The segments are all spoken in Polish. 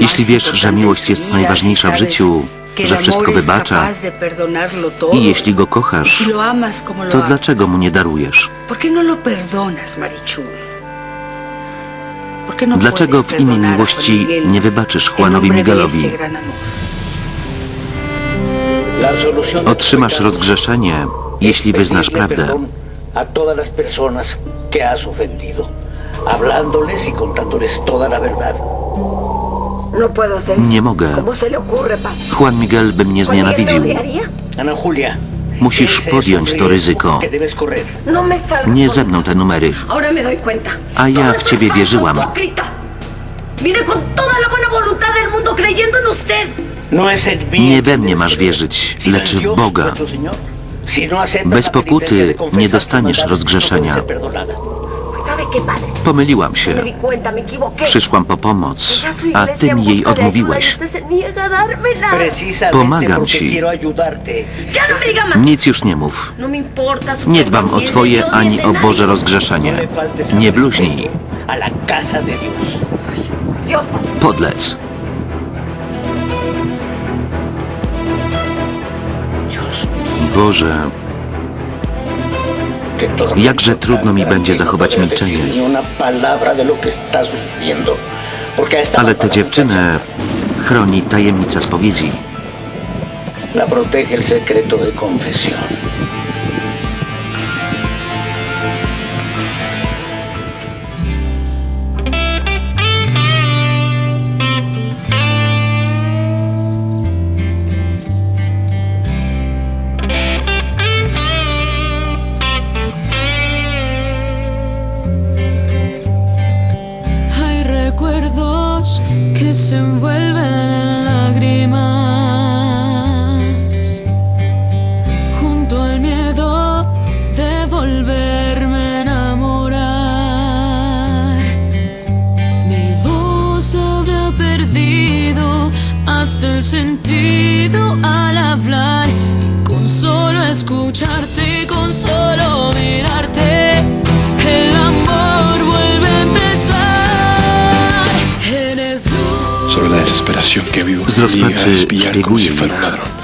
Jeśli wiesz, że miłość jest najważniejsza w życiu, że wszystko wybacza i jeśli go kochasz, to dlaczego mu nie darujesz? Dlaczego w imię miłości nie wybaczysz Juanowi Miguelowi? Otrzymasz rozgrzeszenie, jeśli wyznasz prawdę. A todas las personas que has ofendido, hablándoles y contándoles toda la verdad. No puedo hacer Nie mogę. ¿Cómo se le ocurre, pa? Juan Miguel by mnie znienawidził. Ana Julia, Musisz ese es podjąć to ryzyko. que debes correr. No me. Nie ze mną te numery. Ahora me doy cuenta. A ja w ciebie wierzyłam. hipócrita. Vine con toda la buena voluntad del mundo creyendo en usted. No es en mí Nie we mnie masz wierzyć, sino en lecz w Boga. nuestro Señor. Si no aceptas Bez la pokuty penitencia de confesar nie dostaniesz rozgrzeszenia. no puedes ser perdonada. Pomyliłam się. Przyszłam po pomoc, a ty mi jej odmówiłeś. Pomagam ci. no. Nic już nie mów. No Nie dbam o compañía, twoje ani o. Boże No rozgrzeszenie. Nie bluźnij. Podlec. Boże, Jakże trudno mi będzie zachować milczenie. ale tę dziewczynę chroni tajemnica spowiedzi. La protege el secreto de confesión. Se envuelven en lágrimas junto al miedo de volverme a enamorar. Mi voz había perdido hasta el sentido al hablar con solo escucharte Z rozpaczy como szpieguję ich,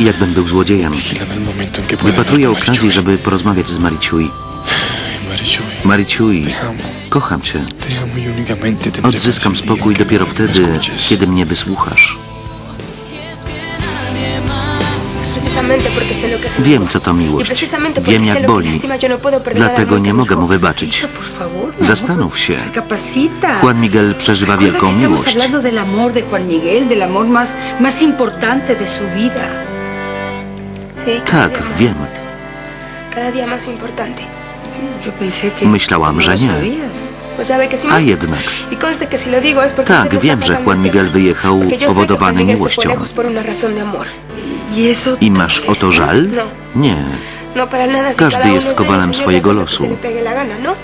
jakbym był złodziejem. Pueda Wypatruję okazji, żeby porozmawiać z Mariciuj. Marichuy, Mariciuj, te amo. kocham cię. Y Odzyskam spokój dopiero wtedy, kiedy mnie wysłuchasz. Wiem, co to Y miłość. precisamente porque Wiem, sé jak lo que boli. no Dlatego nie mogę mu wybaczyć. Zastanów się. Juan Miguel przeżywa wielką miłość. Tak, wiem. Myślałam, no że nie. A ¿no? jednak. Y Tak, está wiem, że Juan el Miguel wyjechał powodowany miłością. ¿Y I masz o to żal? No. Nie. No Każdy jest es kowalem swojego losu. ¿no?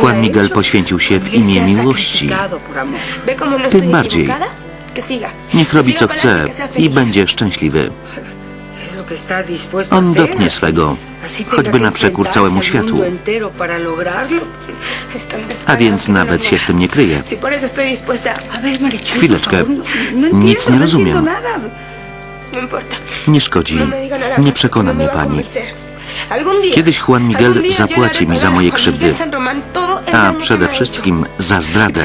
Juan Miguel poświęcił się w Él imię miłości. sacrificado por amor. ¿Ve cómo no Tym bardziej. Niech robi co chce i będzie szczęśliwy. On dopnie swego, choćby na przekór całemu światu. A więc nawet się z tym nie kryje. Chwileczkę. Nic nie rozumiem. Nie szkodzi. No Nie przekona no mnie pani. Kiedyś Juan Miguel zapłaci mi za moje krzywdy. A przede wszystkim za. Y zdradę.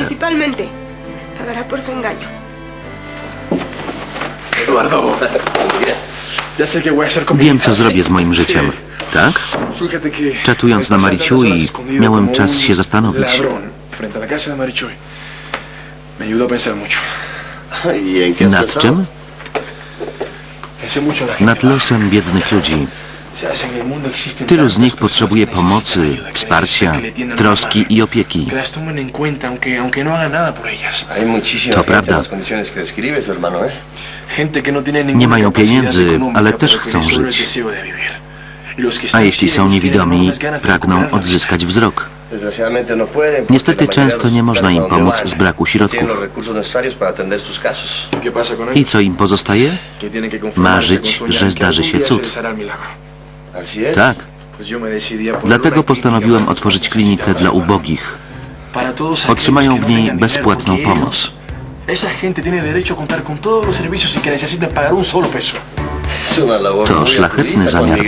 Eduardo. Wiem, co zrobię z moim życiem. Tak? Czatując na escondido miałem czas się zastanowić. ladrón frente Nad losem biednych ludzi. Tylu z nich potrzebuje pomocy, wsparcia, troski i opieki. No To prawda. ¿eh? No Nie mają pieniędzy, ale też chcą żyć. Y A jeśli są tienen niewidomi, pragną odzyskać wzrok. No Niestety często nie można im pomóc z braku środków. los recursos necesarios para atender sus casos. vida. ¿Qué pasa con I co im pozostaje? Marzyć, że zdarzy się cud. Tak. Dlatego postanowiłem otworzyć klinikę dla ubogich. Otrzymają no w niej bezpłatną pomoc. labor To szlachetny zamiar.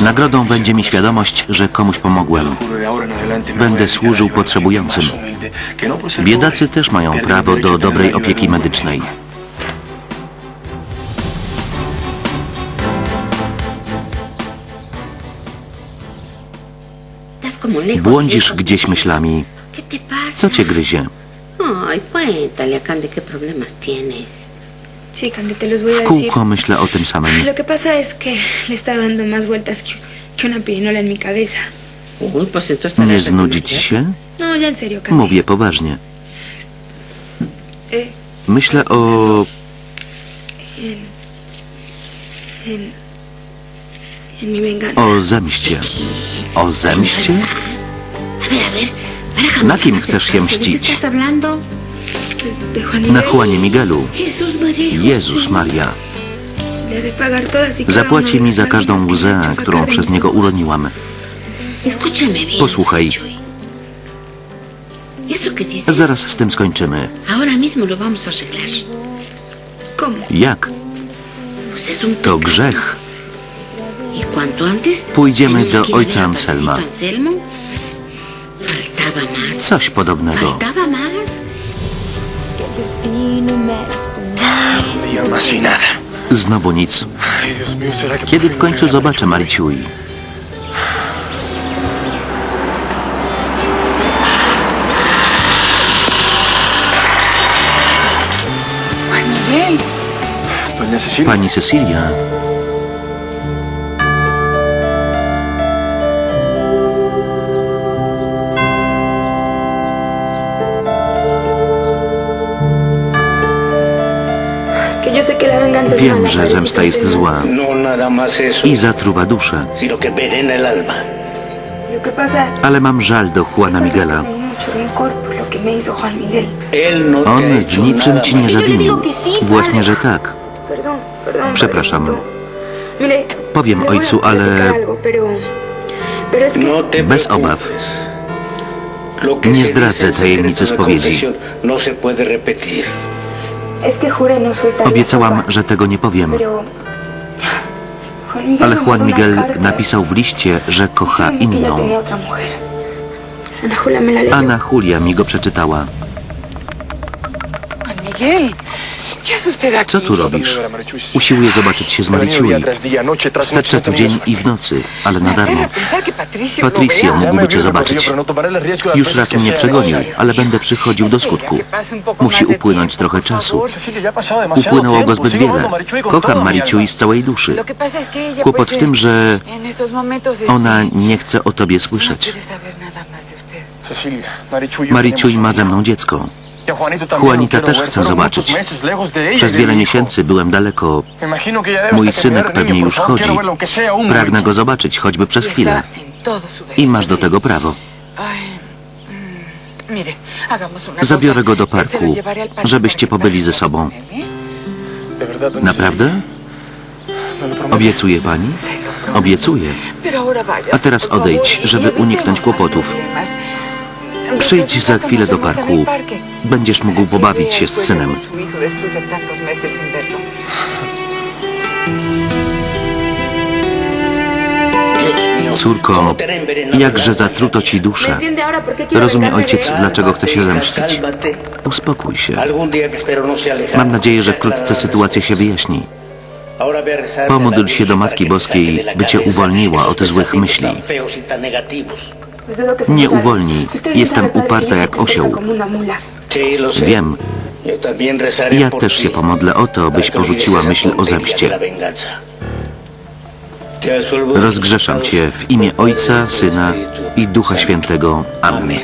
Nagrodą będzie mi świadomość, że komuś pomogłem. Będę służył potrzebującym. Biedacy też mają prawo do dobrej opieki medycznej. Błądzisz gdzieś myślami. Co cię gryzie? Ay, cuéntale Candy qué problemas tienes. W decir. kółko myślę o tym samym. Lo que pasa es que le está dando más vueltas que, que una pirinola en mi cabeza. Nie znudzi ci reconocido. się? No, ya en serio, Candy. Mówię poważnie. Eh, Myślę o... en, en mi venganza. o zemście. O zemście? A ver, a ver. Para Na kim chcesz się ¿De qué mścić? estás hablando? Na Juanie Miguelu. Jezus Maria. Y Zapłaci mi za każdą łzę, którą przez niego uroniłam. Posłuchaj. Dices. Zaraz z tym skończymy. Jak? To grzech. Y. Pójdziemy do ojca Anselma. Coś podobnego. Znowu nic. Ay, Dios mío, ¿será que Kiedy w końcu zobaczę Cecilia. Pani Cecilia. Wiem, że zemsta jest zła No i zatruwa duszę. Ale mam żal do Juana Miguela. no On w niczym ci nie zawinił. Właśnie, że tak. Przepraszam. Powiem ojcu, ale No Bez obaw. Nie zdradzę tajemnicy spowiedzi. Obiecałam, że tego nie powiem. Ale Juan Miguel napisał w liście, że kocha inną. Ana Julia mi go przeczytała. Juan Miguel, Co tu robisz? Usiłuję zobaczyć się z Mariciuj. Starcza tu dzień i w nocy, ale na darmo. Patricio mógłby cię zobaczyć. Już raz mnie przegonił, ale będę przychodził do skutku. Musi upłynąć trochę czasu. Upłynęło go zbyt wiele. Kocham Mariciuj z całej duszy. Kłopot w tym, że ona nie chce o tobie no słyszeć. de usted. Mariciuj ma ze mną dziecko. Juanita też chce zobaczyć. Przez wiele miesięcy byłem daleko. Mój synek pewnie już chodzi. Pragnę go zobaczyć, choćby przez chwilę. I masz do tego prawo. Mm, Zabiorę go do parku, żebyście pobyli ze sobą. ¿eh? Naprawdę? Obiecuje pani? Obiecuję. A teraz odejdź, y żeby uniknąć kłopotów. Przyjdź za chwilę do parku. Będziesz mógł pobawić się z synem. Córko, ¿cómo te hará envenenar el jakże zatruto ci ¿Me duszę. Rozumie ojciec, dlaczego chce się zemścić. cálmate. Uspokój się. No Mam nadzieję, że wkrótce sytuacja się wyjaśni. Pomódl się do Matki Boskiej, by cię uwolniła od złych myśli. Nie uwolni. Jestem uparta jak osioł. Wiem. Ja też się pomodlę o to, byś porzuciła myśl o zemście. Rozgrzeszam Cię w imię Ojca, Syna i Ducha. Świętego. Amen.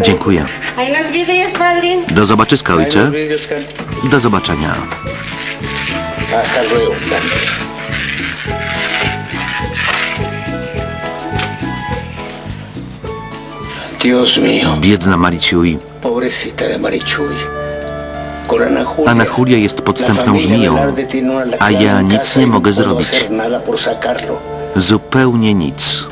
Dziękuję. Do zobaczyska, ojcze. Do zobaczenia. Hasta luego, Biedna. Con Ana Julia, jest podstępną żmiją, a ja nic nie y no mogę puedo zrobić. Zupełnie nic.